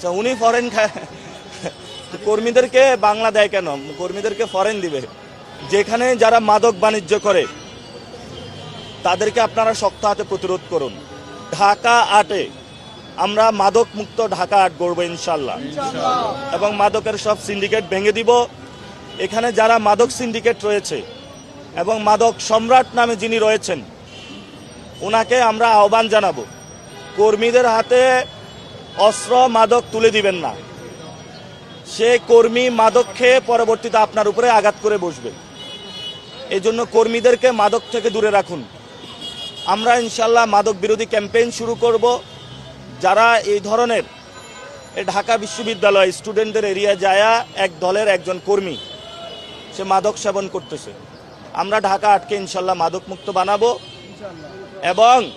আচ্ছা উনি ফরেন খায় কর্মীদেরকে বাংলা দেয় কেন? কর্মীদেরকে ফরেন দিবে। যেখানে যারা মাদক বাণিজ্য করে তাদেরকে আপনারা শক্ত হাতে প্রতিরোধ করুন। ঢাকা আটে আমরা মাদক মুক্ত ঢাকা আট গড়বো ইনশাল্লাহ। এবং মাদকের সব সিন্ডিকেট ভেঙে দিব। এখানে যারা মাদক সিন্ডিকেট রয়েছে এবং মাদক সম্রাট নামে যিনি রয়েছেন ওনাকে আমরা আহ্বান জানাব। কর্মীদের হাতে অস্ত্র মাদক তুলে দিবেন না। সে কর্মী মাদক খেয়ে পরবর্তীতে আপনার উপরে আঘাত করে বসবে। এই জন্য কর্মীদেরকে মাদক থেকে দূরে রাখুন। আমরা ইনশাল্লাহ মাদক বিরোধী ক্যাম্পেইন শুরু করব। যারা এই ধরনের ঢাকা বিশ্ববিদ্যালয় স্টুডেন্টদের এরিয়া যায়া, এক দলের একজন কর্মী, সে মাদক সেবন করতেছে। আমরা ঢাকা আটকে ইনশাল্লাহ মাদক মুক্ত বানাবো। এবং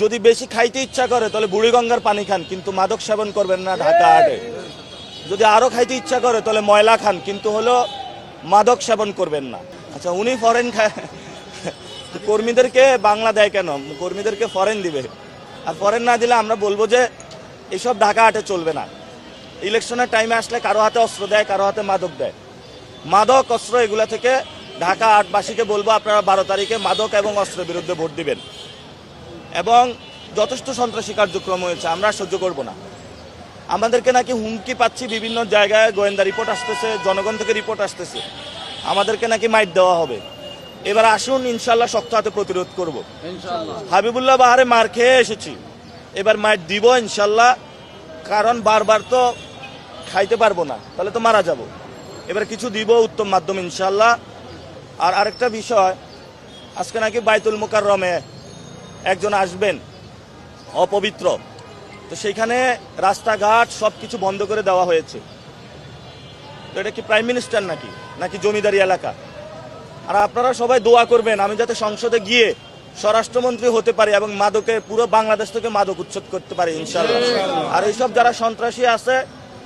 যদি বেশি খাইতে ইচ্ছা করে, তাহলে বুড়িগঙ্গার পানি খান, কিন্তু মাদক সেবন করবেন না ঢাকা আটে। যদি আরও খাইতে ইচ্ছা করে, তাহলে ময়লা খান, কিন্তু হলো মাদক সেবন করবেন না। আচ্ছা উনি ফরেন খায় কর্মীদেরকে বাংলা দেয় কেন? কর্মীদেরকে ফরেন দিবে। আর ফরেন না দিলে আমরা বলব যে এইসব ঢাকা হাটে চলবে না। ইলেকশনের টাইমে আসলে কারও হাতে অস্ত্র দেয়, কারও হাতে মাদক দেয়। মাদক, অস্ত্র, এগুলা থেকে ঢাকা আটবাসীকে বলব, আপনারা বারো তারিখে মাদক এবং অস্ত্রের বিরুদ্ধে ভোট দিবেন। এবং যথেষ্ট সন্ত্রাসী কার্যক্রম হয়েছে আমরা সহ্য করব না। আমাদেরকে নাকি হুমকি পাচ্ছি বিভিন্ন জায়গায় গোয়েন্দা রিপোর্ট আসতেছে জনগণ থেকে রিপোর্ট আসতেছে। আমাদেরকে নাকি মাইট দেওয়া হবে। এবার আসুন ইনশাল্লাহ শক্ত হাতে প্রতিরোধ করব। হাবিবুল্লাহ বাহারে মার খেয়ে এসেছি। এবার মাইট দিব ইনশাল্লাহ কারণ বারবার তো খাইতে পারব না তাহলে তো মারা যাব। এবার কিছু দিব উত্তম মাধ্যম ইনশাল্লাহ আর আরেকটা বিষয় আজকে নাকি বাইতুল মুকাররমে একজন আসবেন, অপবিত্র। তো সেইখানে রাস্তাঘাট সব কিছু বন্ধ করে দেওয়া হয়েছে। তো এটা কি প্রাইম মিনিস্টার নাকি? নাকি জমিদারি এলাকা? আর আপনারা সবাই দোয়া করবেন, আমি যাতে সংসদে গিয়ে স্বরাষ্ট্রমন্ত্রী হতে পারি এবং মাদকে, পুরো বাংলাদেশ থেকে মাদক উচ্ছেদ করতে পারি ইনশাল্লাহ আর এইসব যারা সন্ত্রাসী আছে,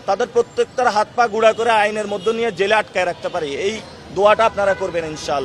তাদের প্রত্যেকটার হাত পা গুঁড়া করে আইনের মধ্যে নিয়ে জেলে আটকায় রাখতে পারি। এই দোয়াটা আপনারা করবেন ইনশাল্লাহ